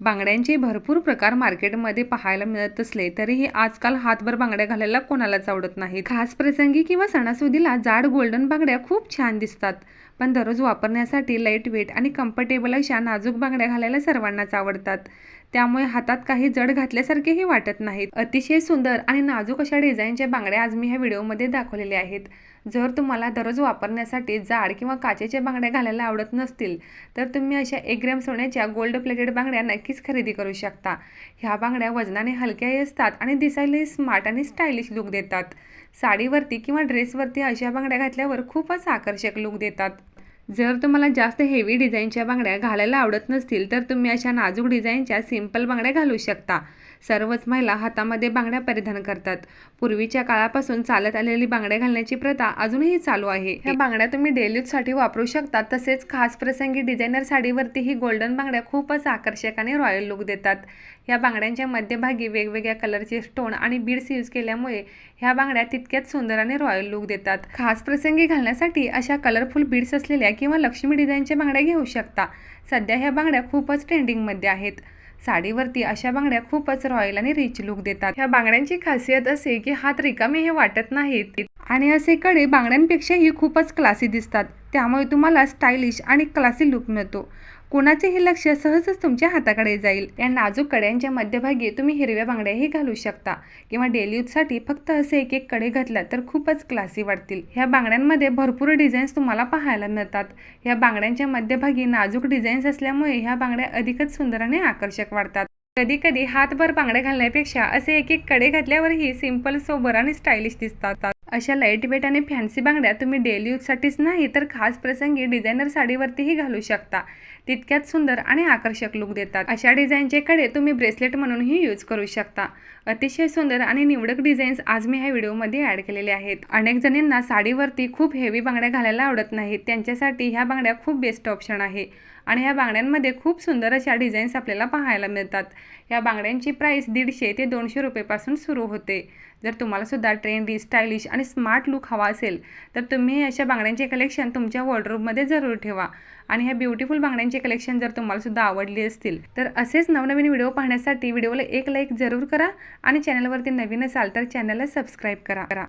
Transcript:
बांगड्यांचे भरपूर प्रकार मार्केटमध्ये पाहायला मिळत असले तरीही आजकाल हातभर बांगड्या घालायला कोणालाच आवडत नाहीत. खास प्रसंगी किंवा सणासुदीला जाड गोल्डन बांगड्या खूप छान दिसतात. पण दररोज वापरण्यासाठी लाइट वेट आणि कम्फर्टेबल अशा नाजूक बांगड्या घालायला सर्वांनाच आवडतात. त्यामुळे हातात काही जड घातल्यासारखेही वाटत नाहीत. अतिशय सुंदर आणि नाजूक अशा डिझाईनच्या बांगड्या आज मी ह्या व्हिडिओमध्ये दाखवलेल्या आहेत. जर तुम्हाला दररोज वापरण्यासाठी जाड किंवा काचेच्या बांगड्या घालायला आवडत नसतील तर तुम्ही अशा एक ग्रॅम सोन्याच्या गोल्ड प्लेटेड बांगड्या नक्की नक्कीच खरेदी करू शकता. ह्या बांगड्या वजनाने हलक्याही असतात आणि दिसायलाही स्मार्ट आणि स्टायलिश लुक देतात. साडीवरती किंवा ड्रेसवरती अशा बांगड्या घातल्यावर खूपच आकर्षक लुक देतात. जर तुम्हाला जास्त हेवी डिझाईनच्या बांगड्या घालायला आवडत नसतील तर तुम्ही अशा नाजूक डिझाईनच्या सिंपल बांगड्या घालू शकता. सर्वच महिला हातामध्ये बांगड्या परिधान करतात. पूर्वीच्या काळापासून चालत आलेली बांगड्या घालण्याची प्रथा अजूनही चालू आहे. ह्या बांगड्या तुम्ही डेलियूजसाठी वापरू शकता तसेच खास प्रसंगी डिझायनर साडीवरती ही गोल्डन बांगड्या खूपच आकर्षक आणि रॉयल लुक देतात. या बांगड्यांच्या मध्यभागी वेगवेगळ्या कलरचे स्टोन आणि बीड्स यूज केल्यामुळे ह्या बांगड्या तितक्याच सुंदर आणि रॉयल लुक देतात. खास प्रसंगी घालण्यासाठी अशा कलरफुल बीड्स असलेल्या किंवा लक्ष्मी डिझाईनच्या बांगड्या घेऊ शकता. सध्या ह्या बांगड्या खूपच ट्रेंडिंगमध्ये आहेत. साडीवरती अशा बांगड्या खूपच रॉयल आणि रिच लुक देतात. ह्या बांगड्यांची खासियत असे की हात रिकामे हे वाटत नाहीत. आणि असे कडे बांगड्यांपेक्षाही खूपच क्लासी दिसतात. त्यामुळे तुम्हाला स्टायलिश आणि क्लासी लुक मिळतो. कोणाचेही लक्ष सहजच तुमच्या हाताकडे जाईल. या नाजूक कड्यांच्या मध्यभागी तुम्ही हिरव्या बांगड्याही घालू शकता. किंवा डेली यूजसाठी फक्त असे एक एक कडे घातला तर खूपच क्लासी वाटतील. ह्या बांगड्यांमध्ये भरपूर डिझाईन्स तुम्हाला पाहायला मिळतात. ह्या बांगड्यांच्या मध्यभागी नाजूक डिझाईन्स असल्यामुळे ह्या बांगड्या अधिकच सुंदर आणि आकर्षक वाटतात. कधी कधी हातभर बांगड्या घालण्यापेक्षा असे एक एक कडे घातल्यावरही सिंपल सोबर आणि स्टायलिश दिसतात. अशा लाइट वेट आणि फॅन्सी बांगड्या तुम्ही डेली यूजसाठीच नाही तर खास प्रसंगी डिझायनर साडीवरतीही घालू शकता. तितक्यात सुंदर आणि आकर्षक लुक देतात. अशा डिझाईनचे कडे तुम्ही ब्रेसलेट म्हणूनही यूज करू शकता. अतिशय सुंदर आणि निवडक डिझाईन्स आज मी ह्या व्हिडिओमध्ये ॲड केलेले आहेत. अनेक जणींना साडीवरती खूप हेवी बांगड्या घालायला आवडत नाहीत. त्यांच्यासाठी ह्या बांगड्या खूप बेस्ट ऑप्शन आहे. आणि ह्या बांगड्यांमध्ये खूप सुंदर अशा डिझाईन्स आपल्याला पाहायला मिळतात. या बांगड्यांची प्राईस दीडशे ते दोनशे रुपयेपासून सुरू होते. जर तुम्हालासुद्धा ट्रेंडी स्टायलिश आणि स्मार्ट लुक हवा असेल तर तुम्ही अशा बांगड्यांचे कलेक्शन तुमच्या वॉर्डरूममध्ये जरूर ठेवा. आणि ह्या ब्युटिफुल बांगड्यांचे कलेक्शन जर तुम्हालासुद्धा आवडली असतील तर असेच नवनवीन व्हिडिओ पाहण्यासाठी व्हिडिओला एक लाईक जरूर करा आणि चॅनलवरती नवीन असाल तर चॅनलला सबस्क्राईब करा.